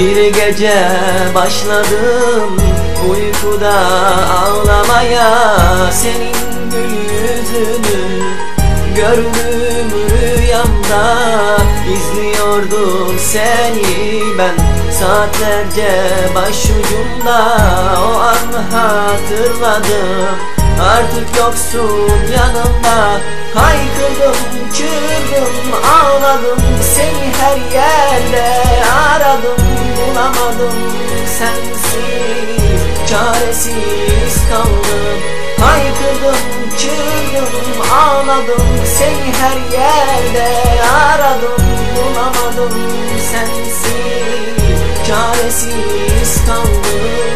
Bir gece başladım uykuda ağlamaya. Senin gül yüzünü gördüm rüyamda. İzliyordum seni ben saatlerce başucumda. O an hatırladım artık yoksun yanımda. Haykırdım, çığırdım, ağladım Seni her yerde aradım Bulamadım. Sensiz Çaresiz kaldım. Haykırdım, çığırdım, ağladım. Seni her yerde aradım Bulamadım. Sensiz Çaresiz kaldım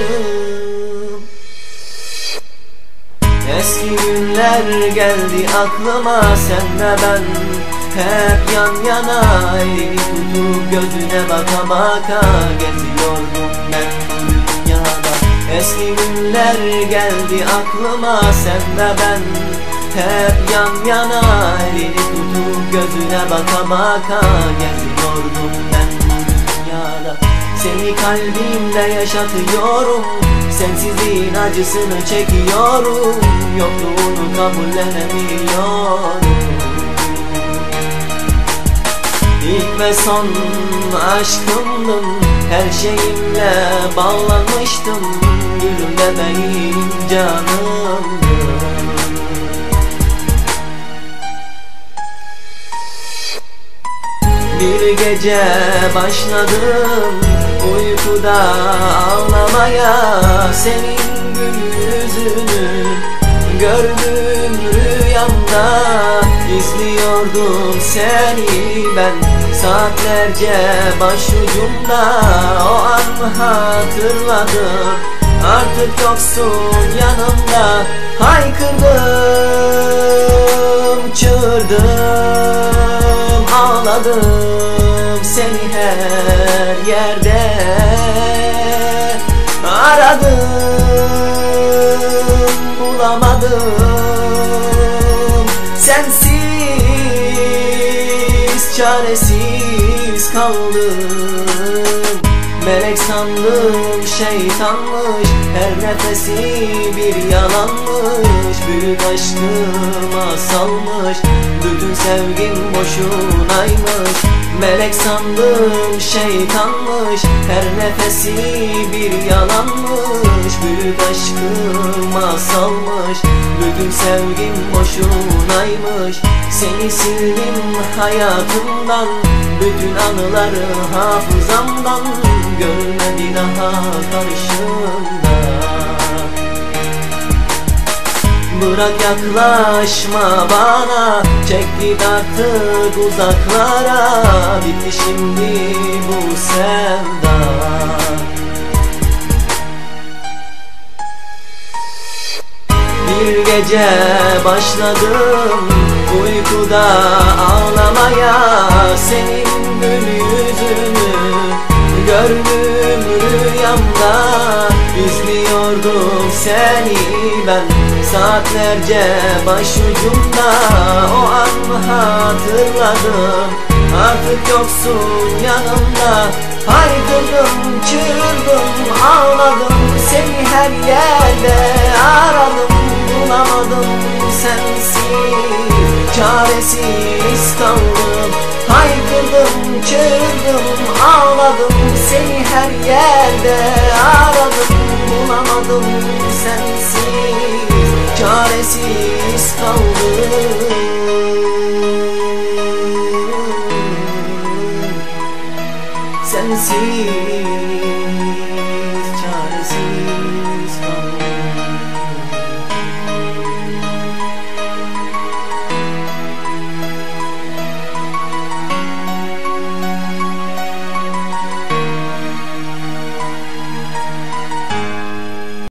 Eski günler geldi aklıma senle ben Hep yan yana. Elini tutup gözüne baka baka Geziyordum ben dünyada. Eski günler geldi aklıma senle ben Hep yan yana. Elini tutup gözüne baka baka Geziyordum ben dünyada Seni kalbimde yaşatıyorum. Sensizliğin acısını çekiyorum. Yokluğunu kabullenemiyorum. İlk ve son aşkımdın. Her şeyimle bağlanmıştım. Gülüm bebeğim canımdın Bir gece başladım uykuda ağlamaya Senin gül yüzünü gördüm rüyamda İzliyordum seni ben saatlerce başucumda O an hatırladım artık yoksun yanımda Haykırdım, çığırdım, ağladım seni her yerde. Aradım, bulamadım. Sensiz, çaresiz kaldım Melek sandım şeytanmış Her nefesi bir yalanmış Büyük aşkıma salmış Bütün sevgim boşunaymış Melek sandım şeytanmış Her nefesi bir yalanmış. Büyük aşkıma salmış Bütün sevgim boşunaymış. Seni sildim hayatımdan Bütün anıları hafızamdan. Görme bir daha karşımda Bırak yaklaşma bana Çek git artık uzaklara. Bitti şimdi bu sevda. Bir gece başladım uykuda ağlamaya. Senin gül yüzünü gördüm rüyamda İzliyordum seni ben saatlerce başucumda. O an hatırladım? Artık yoksun yanımda. Haykırdım, çığırdım, ağladım. Seni her yerde aradım. Bulamadım sensiz Çaresiz kaldım. Haykırdım, çığırdım, ağladım. Seni her yerde aradım olamadım sensiz Çaresiz kaldım. Sensiz.